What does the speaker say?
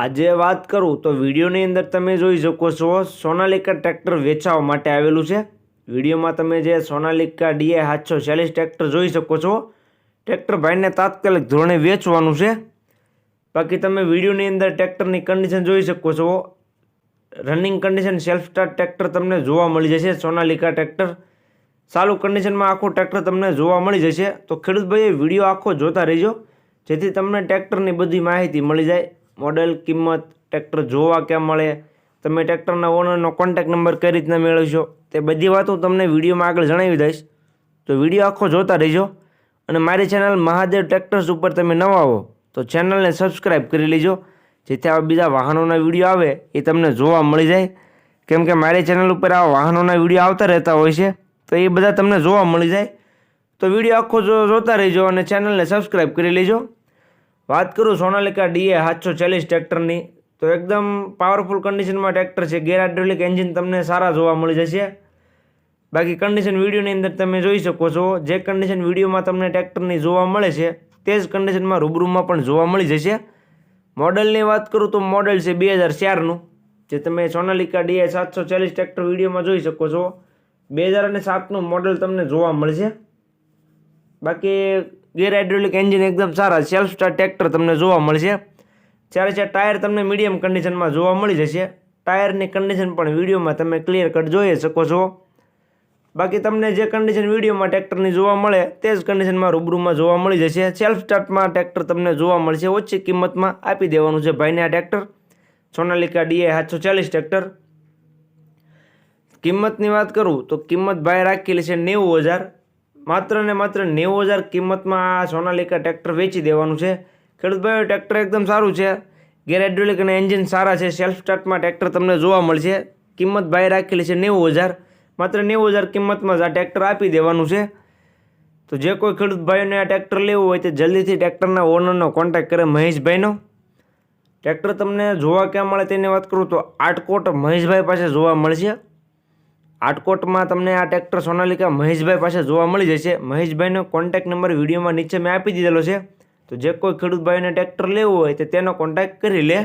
આજે વાત કરું તો વિડીયોની અંદર તમે જોઈ શકો છો સોનાલિકા ટ્રેક્ટર વેચાવા માટે આવેલું છે. વિડીયોમાં તમે જે સોનાલિકા ડીએ સાતસો ચાલીસ ટ્રેક્ટર જોઈ શકો છો. ટ્રેક્ટર ભાઈને તાત્કાલિક ધોરણે વેચવાનું છે. બાકી તમે વિડીયોની અંદર ટ્રેક્ટરની કન્ડિશન જોઈ શકો છો. Running condition self start tractor તમને જોવા મળી જશે, સોનાલિકા ટ્રેક્ટર. ચાલુ કન્ડિશનમાં આખું ટ્રેક્ટર તમને જોવા મળી જશે. તો ખેડૂત ભાઈએ વીડિયો આખો જોતા રહેજો, જેથી તમને ટ્રેક્ટરની બધી માહિતી મળી જાય. મોડેલ, કિંમત, ટ્રેક્ટર જોવા ક્યાં મળે? તમે ટ્રેક્ટરના ઓનરનો કોન્ટેક નંબર કઈ રીતના મેળવશો? તે બધી વાત હું તમને વિડીયોમાં આગળ જણાવી દઈશ. તો વીડિયો આખો જોતા રહેજો અને મારી ચેનલ મહાદેવ ટ્રેક્ટર્સ ઉપર તમે નવા હો, તો ચેનલને સબસ્ક્રાઈબ કરી લેજો. જેથી આવા બીજા વાહનોના વીડિયો આવે, એ તમને જોવા મળી જાય. કેમ કે મારી ચેનલ ઉપર આવા વાહનોના વીડિયો આવતા રહેતા હોય છે, તો એ બધા તમને જોવા મળી જાય. તો વીડિયો આખો જોતા રહેજો અને ચેનલને સબસ્ક્રાઈબ કરી લેજો. વાત કરું સોનાલિકા ડીએ, સાતસો ચાલીસ ટ્રેક્ટરની, તો એકદમ પાવરફુલ કન્ડિશનમાં ટ્રેક્ટર છે. ગેર એન્જિન તમને સારા જોવા મળી જશે. બાકી કન્ડિશન વિડીયોની અંદર તમે જોઈ શકો છો. જે કન્ડિશન વિડીયોમાં તમને ટ્રેક્ટરની જોવા મળે છે, તે જ કન્ડિશનમાં રૂબરૂમાં પણ જોવા મળી જશે. મોડલની વાત કરું તો મોડલ છે બે હજાર ચારનું, જે તમે સોનાલિકા ડીએ, સાતસો ચાલીસ ટ્રેક્ટર વિડીયોમાં જોઈ શકો છો. બે હજાર અને સાતનું મોડલ તમને જોવા મળશે. બાકી ગેર હાઇડ્રોલિક એન્જિન એકદમ સારા સેલ્ફ સ્ટાર્ટ ટ્રેક્ટર તમને જોવા મળશે. ચારે ચાર ટાયર તમને મીડિયમ કન્ડિશનમાં જોવા મળી જશે ટાયરની કન્ડિશન પણ વિડીયોમાં તમે ક્લિયર કટ જોઈ શકો છો. બાકી તમને જે કન્ડિશન વિડીયોમાં ટ્રેક્ટરની જોવા મળે, તે જ કન્ડિશનમાં રૂબરૂમાં જોવા મળી જશે. સેલ્ફ સ્ટાર્ટમાં ટ્રેક્ટર તમને જોવા મળશે. ઓછી કિંમતમાં આપી દેવાનું છે ભાઈને આ ટ્રેક્ટર સોનાલિકા ડીએ સાતસો ચાલીસ ટ્રેક્ટર કિંમતની વાત કરું તો કિંમત ભાઈ રાખેલી છે નેવું હજાર. માત્ર ને માત્ર નેવું હજાર કિંમતમાં આ સોનાલિકા ટ્રેક્ટર વેચી દેવાનું છે. ખેડૂત ભાઈઓ, ટ્રેક્ટર એકદમ સારું છે. ગેર હાઇડ્રોલિક અને એન્જિન સારા છે. સેલ્ફ સ્ટાર્ટમાં ટ્રેક્ટર તમને જોવા મળશે. કિંમત ભાઈ રાખેલી છે નેવું હજાર. માત્ર નેવું હજાર કિંમતમાં જ આ ટ્રેક્ટર આપી દેવાનું છે. તો જે કોઈ ખેડૂત ભાઈઓને આ ટ્રેક્ટર લેવું હોય તે જલ્દીથી ટ્રેક્ટરના ઓનરનો કોન્ટેક્ટ કરે મહેશભાઈનો. ટ્રેક્ટર તમને જોવા ક્યાં મળે તેની વાત કરું તો આટકોટ મહેશભાઈ પાસે જોવા મળશે. આટકોટમાં તમને આ ટ્રેક્ટર સોનાલિકા મહેશભાઈ પાસે જોવા મળી જશે. મહેશભાઈનો કોન્ટેક્ટ નંબર વિડીયોમાં નીચે મેં આપી દીધેલો છે. તો જે કોઈ ખેડૂત ભાઈને ટ્રેક્ટર લેવું હોય તેનો કોન્ટેક્ટ કરી લે.